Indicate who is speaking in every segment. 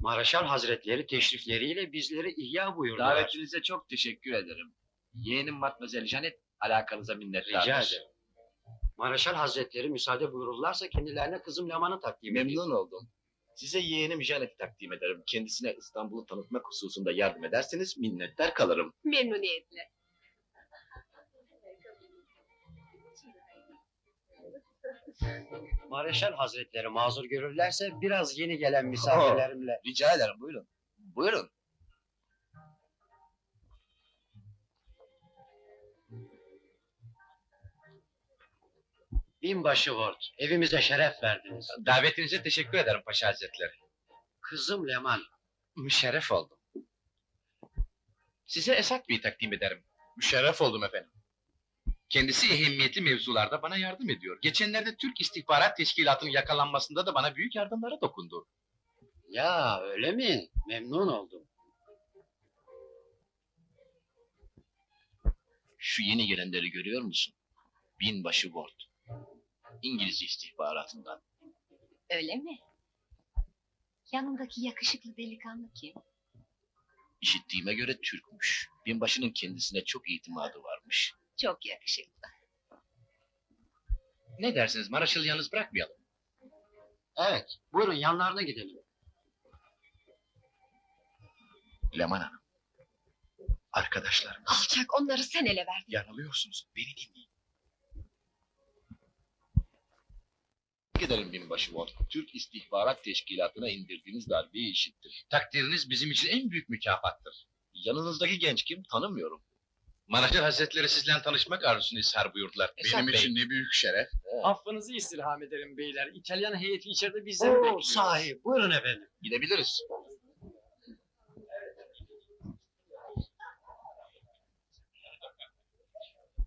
Speaker 1: Maraşal Hazretleri teşrifleriyle bizleri ihya buyurdular.
Speaker 2: Davetinize çok teşekkür ederim. Yeğenim Matmazel Janet alakanıza minnettardır.
Speaker 1: Rica ederim. Maraşal Hazretleri müsaade buyururlarsa kendilerine kızım Leman'ı takdim edeyim.
Speaker 2: Memnun oldum. Size yeğenim Janet'i takdim ederim. Kendisine İstanbul'u tanıtmak hususunda yardım ederseniz minnettar kalırım.
Speaker 3: Memnuniyetle.
Speaker 1: Maraşal Hazretleri mazur görürlerse biraz yeni gelen misafirlerimle.
Speaker 2: Rica ederim buyurun. Buyurun.
Speaker 1: Binbaşı Ward, evimize şeref verdiniz.
Speaker 2: Davetinize teşekkür ederim Paşa Hazretleri.
Speaker 1: Kızım Leman,
Speaker 2: Müşerref oldum. Size Esat Bey'i takdim ederim. Müşerref oldum efendim. Kendisi ehemmiyetli mevzularda bana yardım ediyor. Geçenlerde Türk İstihbarat Teşkilatı'nın yakalanmasında da bana büyük yardımlara dokundu.
Speaker 1: ya öyle mi? Memnun oldum.
Speaker 2: Şu yeni gelenleri görüyor musun? Binbaşı Ward. İngiliz istihbaratından.
Speaker 3: Öyle mi? Yanındaki yakışıklı delikanlı kim?
Speaker 2: İşittiğime göre Türkmüş. Binbaşının kendisine çok itimadı varmış.
Speaker 3: Çok yakışıklı.
Speaker 2: Ne dersiniz Maraşal'ı yalnız bırakmayalım.
Speaker 1: Evet, buyurun yanlarına gidelim.
Speaker 2: Leman Hanım. Arkadaşlarım.
Speaker 3: Alçak onları sen ele verdin.
Speaker 2: Yanılıyorsunuz. Beni dinleyin. Gidelim binbaşı Ward. Türk İstihbarat Teşkilatı'na indirdiğiniz darbeyi işittim. Takdiriniz bizim için en büyük mükafattır. Yanınızdaki genç kim tanımıyorum. Maraşal Hazretleri sizle tanışmak arzusunu ishar buyurdular. Benim için ne büyük şeref.
Speaker 4: Affınızı istirham ederim beyler. İtalyan heyeti içeride bizleri
Speaker 1: Oo,
Speaker 4: bekliyor.
Speaker 1: sahi, buyurun efendim.
Speaker 2: Gidebiliriz.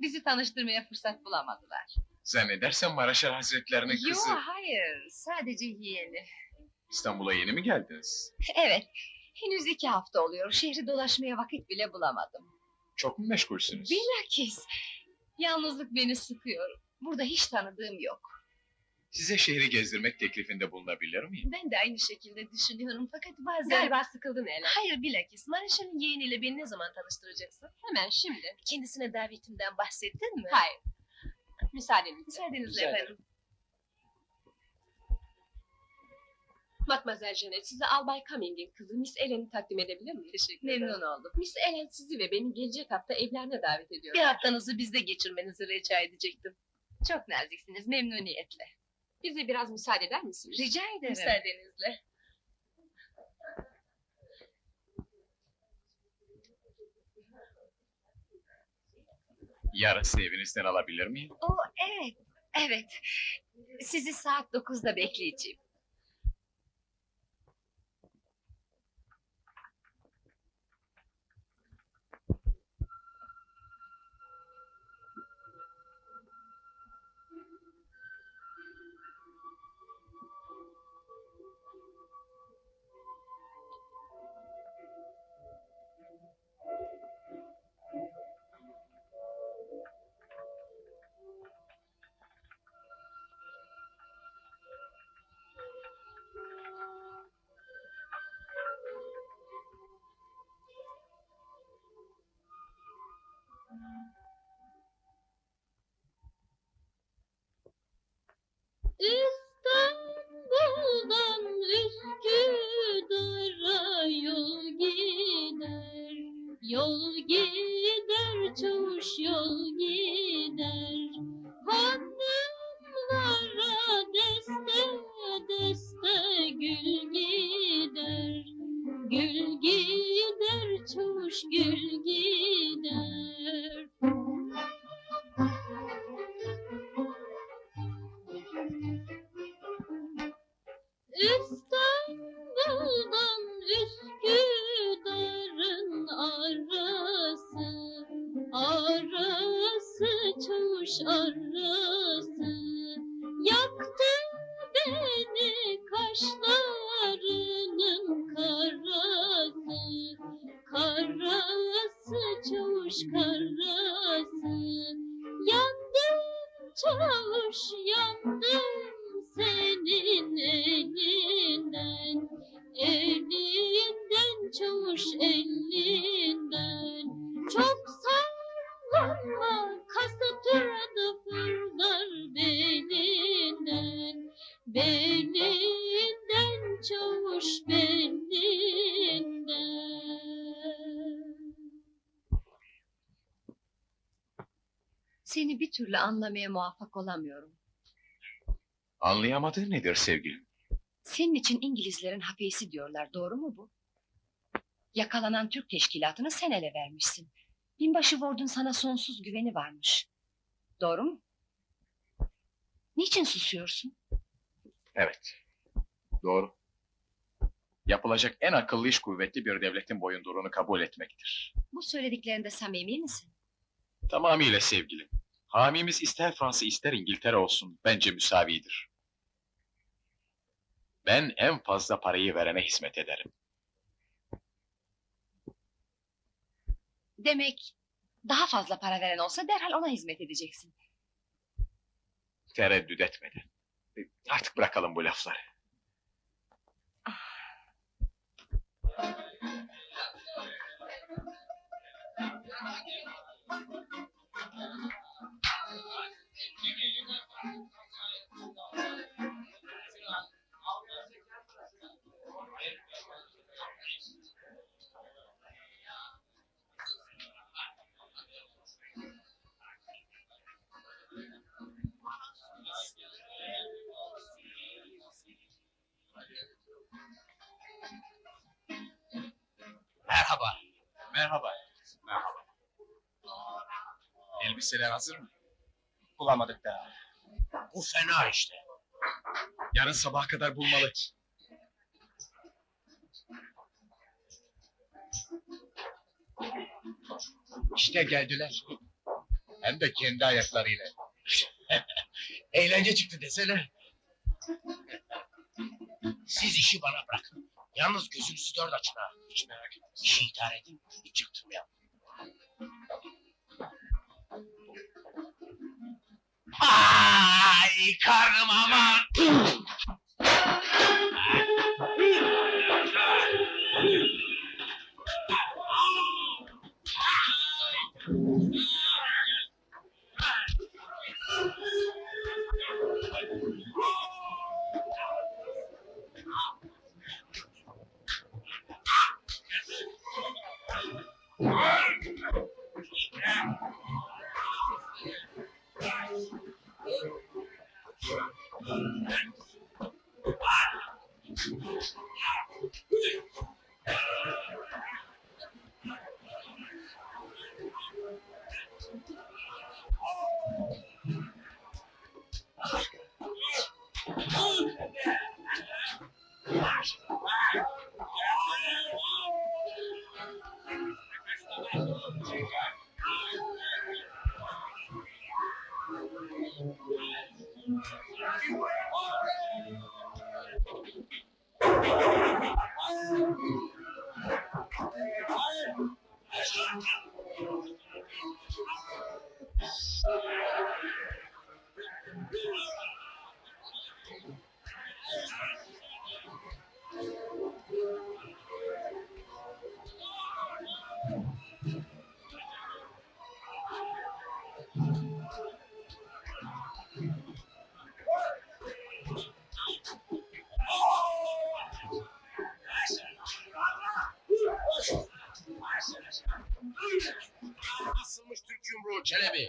Speaker 3: Bizi tanıştırmaya fırsat bulamadılar.
Speaker 5: Zannedersem Maraşal Hazretlerinin
Speaker 3: Yo
Speaker 5: kızı.
Speaker 3: hayır sadece yeğeni.
Speaker 5: İstanbul'a yeni mi geldiniz?
Speaker 3: Evet henüz iki hafta oluyor. Şehri dolaşmaya vakit bile bulamadım.
Speaker 5: Çok mu meşgulsünüz?
Speaker 3: Bilakis yalnızlık beni sıkıyor. Burada hiç tanıdığım yok.
Speaker 5: Size şehri gezdirmek teklifinde bulunabilir miyim?
Speaker 3: Ben de aynı şekilde düşünüyorum fakat bazen...
Speaker 6: Galiba sıkıldın Ela.
Speaker 3: Hayır bilakis.
Speaker 6: Maraşal'ın yeğeniyle beni ne zaman tanıştıracaksın?
Speaker 3: Hemen şimdi.
Speaker 6: Kendisine davetimden bahsettin mi?
Speaker 3: Hayır.
Speaker 6: Müsaadenizle.
Speaker 3: Müsaadenizle efendim.
Speaker 6: Matmazel Janet size Albay Cumming'in kızı Miss Ellen'i takdim edebilir miyim?
Speaker 3: Teşekkür ederim.
Speaker 6: Memnun oldum. Miss Ellen sizi ve beni gelecek hafta evlerine davet ediyor.
Speaker 3: Bir haftanızı bizde geçirmenizi rica edecektim. Çok naziksiniz. Memnuniyetle.
Speaker 6: Bize biraz müsaade eder misiniz?
Speaker 3: Rica ederim.
Speaker 6: Müsaadenizle.
Speaker 5: Yarısı evinizden alabilir miyim?
Speaker 3: O evet. Evet. Sizi saat dokuzda bekleyeceğim.
Speaker 7: Yol gider, çavuş yol gider. Hanımlara deste deste gül gider, gül gider, çavuş gül gider. İstanbul'dan çavuş arası Yaktı beni kaşlarının karası. Karası çavuş karası. Yandım çavuş yandım senin elinden. Elinden çavuş elinden
Speaker 3: Seni bir türlü anlamaya muvaffak olamıyorum.
Speaker 5: Anlayamadığı nedir sevgilim?
Speaker 3: Senin için İngilizlerin hafeysi diyorlar, doğru mu bu? Yakalanan Türk teşkilatını sen ele vermişsin. Binbaşı Ward'un sana sonsuz güveni varmış. Doğru mu? Niçin susuyorsun?
Speaker 5: Evet. Doğru. Yapılacak en akıllı iş kuvvetli bir devletin boyunduruğunu kabul etmektir.
Speaker 3: Bu söylediklerinde samimi misin?
Speaker 5: Tamamıyla sevgilim. Hamimiz ister Fransa ister İngiltere olsun bence müsavidir. Ben en fazla parayı verene hizmet ederim.
Speaker 3: Demek daha fazla para veren olsa derhal ona hizmet edeceksin.
Speaker 5: Tereddüt etmeden. Artık bırakalım bu lafları.
Speaker 1: Merhaba.
Speaker 5: Merhaba. Merhaba. Elbiseler hazır mı?
Speaker 1: Bulamadık daha. Bu fena işte.
Speaker 5: Yarın sabaha kadar bulmalı.
Speaker 1: İşte geldiler.
Speaker 2: Hem de kendi ayaklarıyla.
Speaker 1: Eğlence çıktı desene. Siz işi bana bırakın. Yalnız gözünüzü dört açın ha. Hiç merak etmeyin. İşi idare edin. Hiç çıktırmayalım. Ay karnım aman. Yeah. Asılmış Türk yumruğu Çelebi.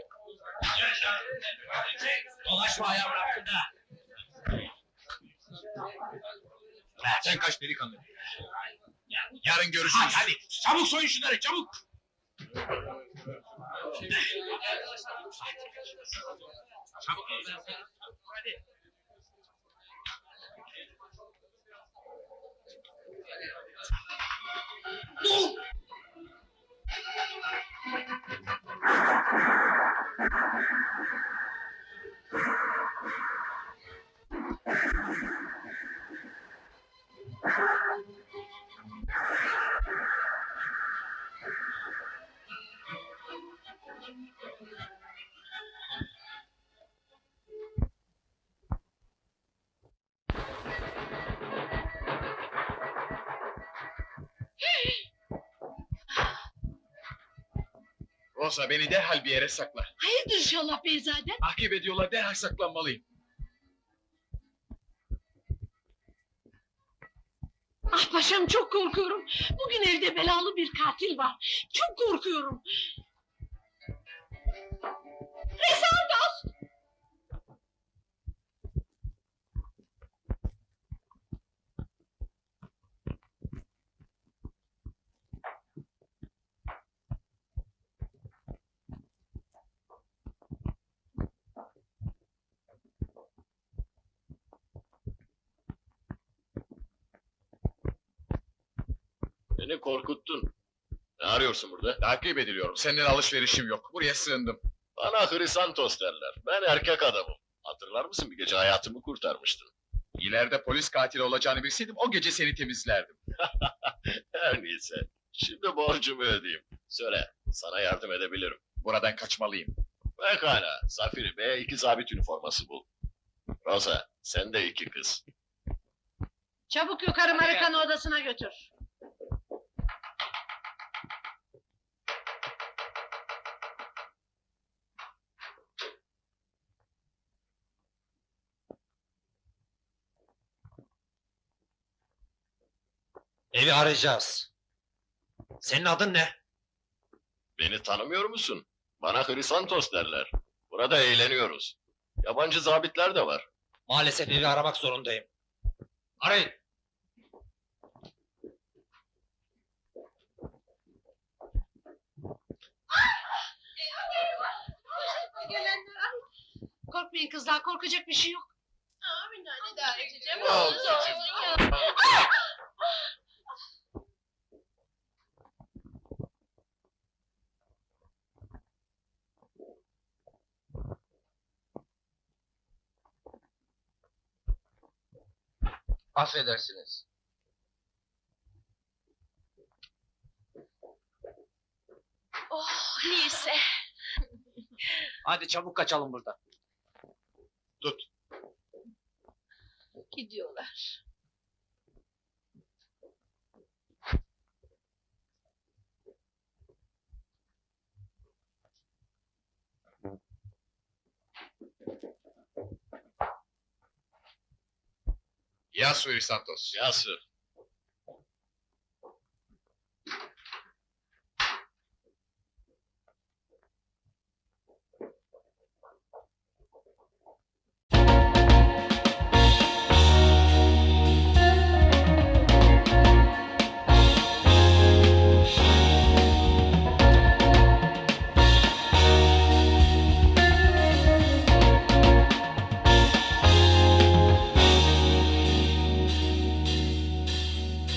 Speaker 1: Dolaşma ayağımın hakkında.
Speaker 5: Sen kaç delikanlı. Yarın görüşürüz.
Speaker 1: Hadi, hadi çabuk soyun şunları çabuk. Çabuk hadi.
Speaker 5: Rosa beni derhal bir yere sakla.
Speaker 8: Hayırdır inşallah Beyzadem?
Speaker 5: Takip ediyorlar derhal saklanmalıyım.
Speaker 8: Ah paşam çok korkuyorum. Bugün evde belalı bir katil var. Çok korkuyorum.
Speaker 9: Beni korkuttun. Ne arıyorsun burada?
Speaker 5: Takip ediliyorum. Seninle alışverişim yok. Buraya sığındım.
Speaker 9: Bana Hrisantos derler. Ben erkek adamım. Hatırlar mısın bir gece hayatımı kurtarmıştın.
Speaker 5: İleride polis katili olacağını bilseydim o gece seni temizlerdim.
Speaker 9: Her neyse. Şimdi borcumu ödeyeyim. Söyle, sana yardım edebilirim.
Speaker 5: Buradan kaçmalıyım.
Speaker 9: Pekala, Safiri Bey'e iki zabit üniforması bul. Rosa, sen de iki kız.
Speaker 8: Çabuk yukarı Marikan'ı odasına götür.
Speaker 10: Evi arayacağız. Senin adın ne?
Speaker 9: Beni tanımıyor musun? Bana Hrisantos derler. Burada eğleniyoruz. Yabancı zabitler de var.
Speaker 10: Maalesef evi aramak zorundayım. Arayın.
Speaker 8: Korkmayın kızlar korkacak bir şey yok.
Speaker 10: Affedersiniz.
Speaker 8: Oh neyse.
Speaker 10: Hadi çabuk kaçalım buradan.
Speaker 8: Gidiyorlar.
Speaker 5: Γεια σου,
Speaker 9: Ιριστάντος. Γεια σου.